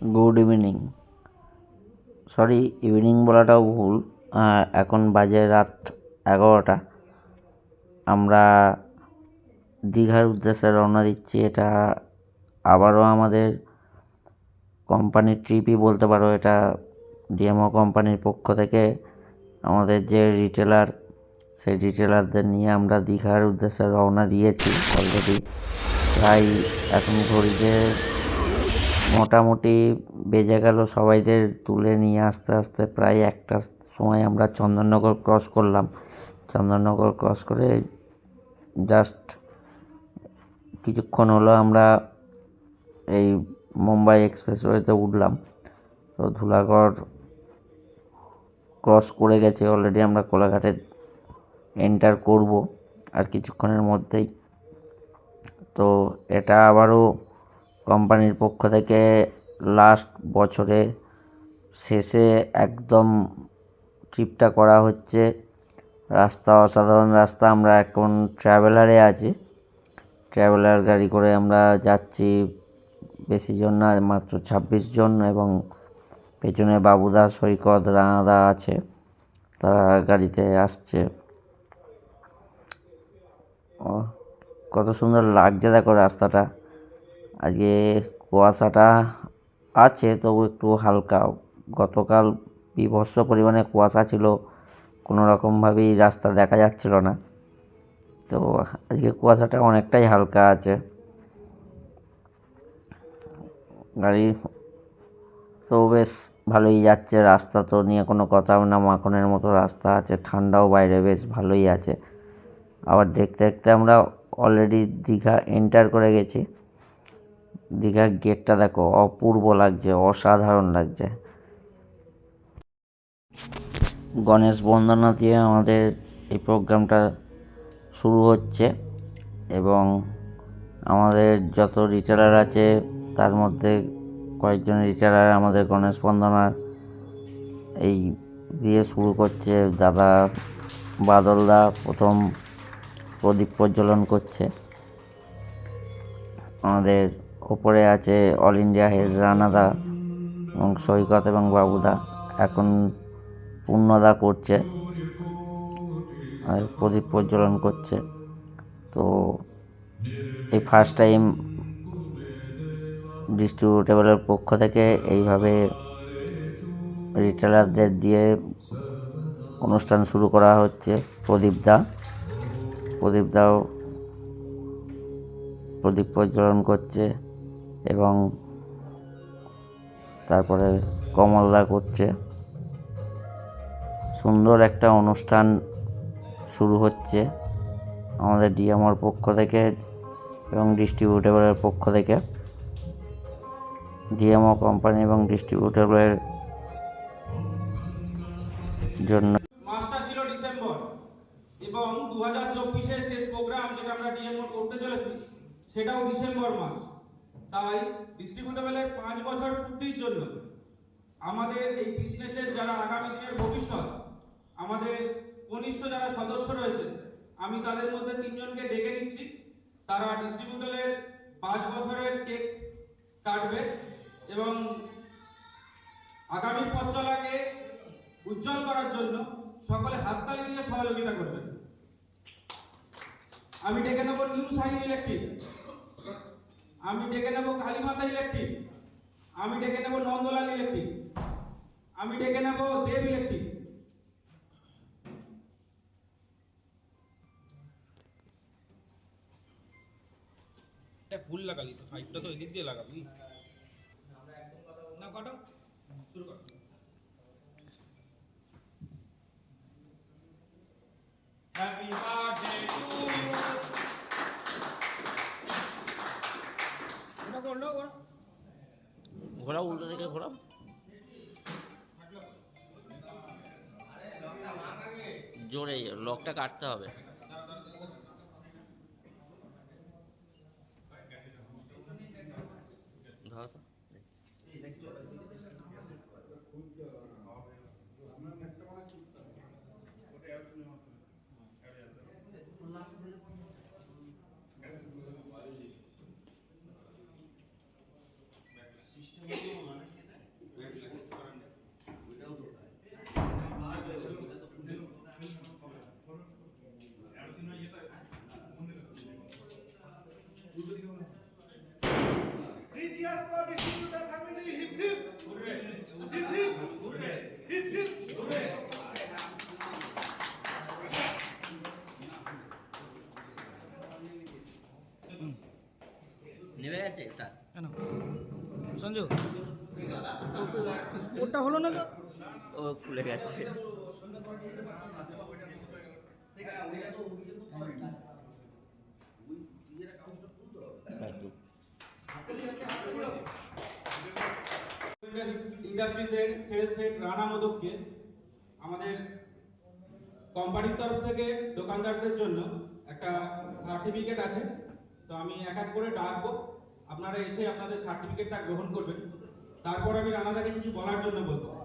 Good evening. Sorry, evening বলাটাও ভুল। এখন বাজে রাত এগারোটা। আমরা দীঘার উদ্দেশ্যে রওনা দিচ্ছি। এটা আবারও আমাদের কোম্পানির ট্রিপই বলতে পারো। এটা ডিএমও কোম্পানির পক্ষ থেকে আমাদের যে রিটেলার সেই রিটেলারদের নিয়ে আমরা দীঘার উদ্দেশ্যে রওনা দিয়েছি অলরেডি প্রায় এখন ঘড়িতে মোটামুটি বেজে গেল সবাইদের তুলে নিয়ে আস্তে আস্তে প্রায় একটার সময় আমরা চন্দননগর ক্রস করলাম। চন্দননগর ক্রস করে জাস্ট কিছুক্ষণ হলো আমরা এই মুম্বাই এক্সপ্রেসওয়েতে উঠলাম। তো ধুলাগড় ক্রস করে গেছে অলরেডি আমরা কোলাঘাটে এন্টার করব আর কিছুক্ষণের মধ্যেই। তো এটা আবারও কোম্পানির পক্ষ থেকে লাস্ট বছরে শেষে একদম ট্রিপটা করা হচ্ছে। রাস্তা অসাধারণ রাস্তা, আমরা এখন ট্রাভেলারে আছি। ট্রাভেলার গাড়ি করে আমরা যাচ্ছি বেশি জন না, মাত্র ছাব্বিশ জন এবং পেছনে বাবুদা, সৈকত, রানাদা আছে, তারা গাড়িতে আসছে। কত সুন্দর লাগছে দেখো রাস্তাটা। আজকে কুয়াশাটা আছে, তবু একটু হালকা। গতকাল বিভৎস পরিমাণে কুয়াশা ছিল, কোনো রকমভাবেই রাস্তা দেখা যাচ্ছিল না। তো আজকে কুয়াশাটা অনেকটাই হালকা আছে। গাড়ি তো বেশ ভালোই যাচ্ছে, রাস্তা তো নিয়ে কোনো কথা না, মাখনের মতো রাস্তা আছে, ঠান্ডাও বাইরে, বেশ ভালোই আছে। আবার দেখতে দেখতে আমরা অলরেডি দীঘা এন্টার করে গেছি। দীঘার গেটটা দেখো, অপূর্ব লাগছে, অসাধারণ লাগছে। গণেশ বন্দনা দিয়ে আমাদের এই প্রোগ্রামটা শুরু হচ্ছে এবং আমাদের যত রিটেলার আছে, তার মধ্যে কয়েকজন রিটেলার আমাদের গণেশ বন্দনার এই দিয়ে শুরু করছে। দাদা বাদলদা প্রথম প্রদীপ প্রজ্বলন করছে। আমাদের ওপরে আছে অল ইন্ডিয়া হেড রানাদা এবং সৈকত এবং বাবুদা। এখন পূর্ণদা করছে আর প্রদীপ প্রজ্বলন করছে। তো এই ফার্স্ট টাইম ডিস্ট্রিবিউটেবলের পক্ষ থেকে এইভাবে রিটেলারদের দিয়ে অনুষ্ঠান শুরু করা হচ্ছে প্রদীপদা। প্রদীপদাও প্রদীপ প্রজ্বলন করছে। এবং তারপরে কমলদা করছে। সুন্দর একটা অনুষ্ঠান শুরু হচ্ছে আমাদের ডিএমওর পক্ষ থেকে এবং ডিস্ট্রিবিউটেবলের পক্ষ থেকে। ডিএমও কোম্পানি এবং ডিস্ট্রিবিউটেবলের জন্য মাসটা ছিল ডিসেম্বর এবং দু হাজার চব্বিশের শেষ প্রোগ্রাম যেটা আমরা ডিএমও করতে চলেছি, সেটাও ডিসেম্বর মাস। তাই ডিস্ট্রিবিউটেবলের পাঁচ বছর পূর্তির জন্য আমাদের এই বিজনেসের যারা আগামী দিনের ভবিষ্যৎ, আমাদের কনিষ্ঠ যারা সদস্য রয়েছে, আমি তাদের মধ্যে তিনজনকে ডেকে নিচ্ছি। তারা ডিস্ট্রিবিউটরের পাঁচ বছরের কেক কাটবে এবং আগামী পথ চলাকে উজ্জ্বল করার জন্য সকলে হাততালি দিয়ে সহযোগিতা করবেন। আমি ডেকে নেব নিউ সাইন ইলেকট্রিক আমি ডেকে নেব কালীমাতা ইলেকট্রিক। আমি ডেকে নেব নন্দলাল ইলেকট্রিক। আমি ডেকে নেব দেব ইলেকট্রিক। এটা ফুল লাগালি তো ফাইভটা তো এদিক দিয়ে লাগাবি। না কাটো? শুরু কর। Happy birthday! ঘোরাও উল্টো দিকে ঘোরাও জোরে লকটা কাটতে হবে ধরো তো। Reach for the to the family. Hip hip. Hooray. Hip hip. Hooray. Hip hip. Hooray. নেমে গেছে এটা কেন সঞ্জু ওটা হলো না তো ও খুলে গেছে ঠিক আছে ইন্ডাস্ট্রিজের সেলস হেড রানা মোদককে আমাদের কোম্পানির তরফ থেকে দোকানদারদের জন্য একটা সার্টিফিকেট আছে। তো আমি এক এক করে ডাকবো। আপনারা এসে আপনাদের সার্টিফিকেটটা গ্রহণ করবেন। তারপর আমি রানাদাকে কিছু বলার জন্য বলব।